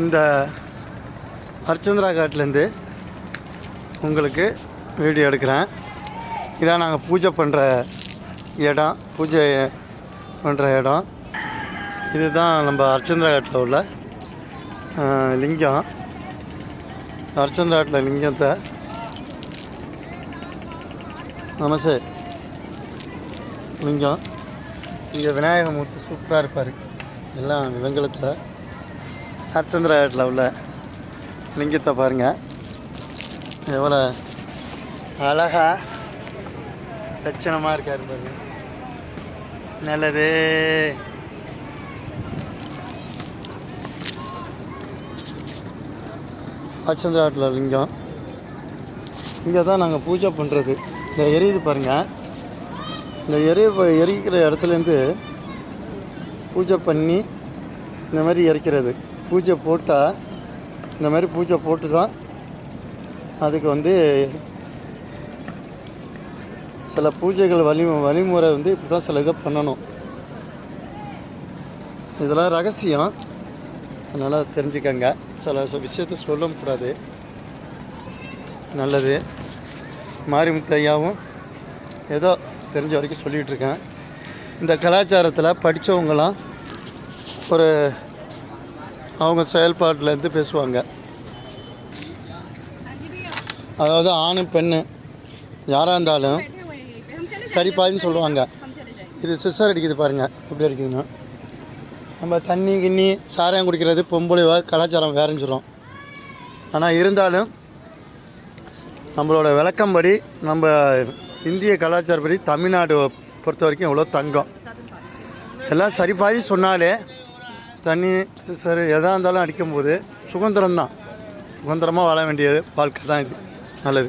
இந்த அர்ச்சந்திரா காட்டிலேருந்து உங்களுக்கு வீடியோ எடுக்கிறேன். இதான் நாங்கள் பூஜை பண்ணுற இடம் பூஜை பண்ணுற இடம். இதுதான் நம்ம அர்ச்சந்திரா காட்டில் உள்ள லிங்கம். அர்ச்சந்திரா காட்டில் லிங்கத்தை. நமசே லிங்கம். இங்கே விநாயகமூர்த்தி சூப்பராக இருப்பார். எல்லாம் வெங்கலத்தில் அர்ச்சந்திரா காட்டில் உள்ள லிங்கத்தை பாருங்கள் எவ்வளோ அழகா லட்சணமாக இருக்கார் பாருங்க. நல்லது. அர்ச்சந்திராட்டில் லிங்கம். இங்கே தான் நாங்கள் பூஜை பண்ணுறது இந்த எரியுது பாருங்கள் இந்த எரிய எரிக்கிற இடத்துலேருந்து பூஜை பண்ணி இந்த மாதிரி எரிக்கிறது. பூஜை போட்டால் இந்த மாதிரி பூஜை போட்டு தான் அதுக்கு வந்து சில பூஜைகள் வழி வழிமுறை வந்து இப்படி தான் சில இதை பண்ணணும். இதெல்லாம் ரகசியம். அதனால் தெரிஞ்சுக்கங்க. சில ச- விஷயத்த சொல்லக்கூடாது நல்லது. மாரிமுத்து ஐயாவும் ஏதோ தெரிஞ்ச வரைக்கும் சொல்லிகிட்ருக்கேன் இந்த கலாச்சாரத்தில் படித்தவங்களாம் ஒரு அவங்க செயல்பாட்டிலேருந்து பேசுவாங்க. அதாவது ஆணு பெண்ணு யாராக இருந்தாலும் சரி பாதின்னு சொல்லுவாங்க. இது சிஸ்டர் அடிக்குது பாருங்கள் எப்படி அடிக்குதுன்னா நம்ம தண்ணி கிண்ணி சாராயம் குடிக்கிறது பொம்பளை கலாச்சாரம் வேறுன்னு சொல்கிறோம் ஆனால் இருந்தாலும் நம்மளோட விளக்கம்படி நம்ம இந்திய கலாச்சாரப்படி தமிழ்நாடு பொறுத்த வரைக்கும் எவ்வளோ தங்கம். எல்லாம் சரி பாதின்னு சொன்னாலே தண்ணி சரி எதாக இருந்தாலும் அடிக்கும்போது சுதந்திரம் தான் சுதந்திரமாக வாழ வேண்டியது வாழ்க்கை தான் இது. நல்லது.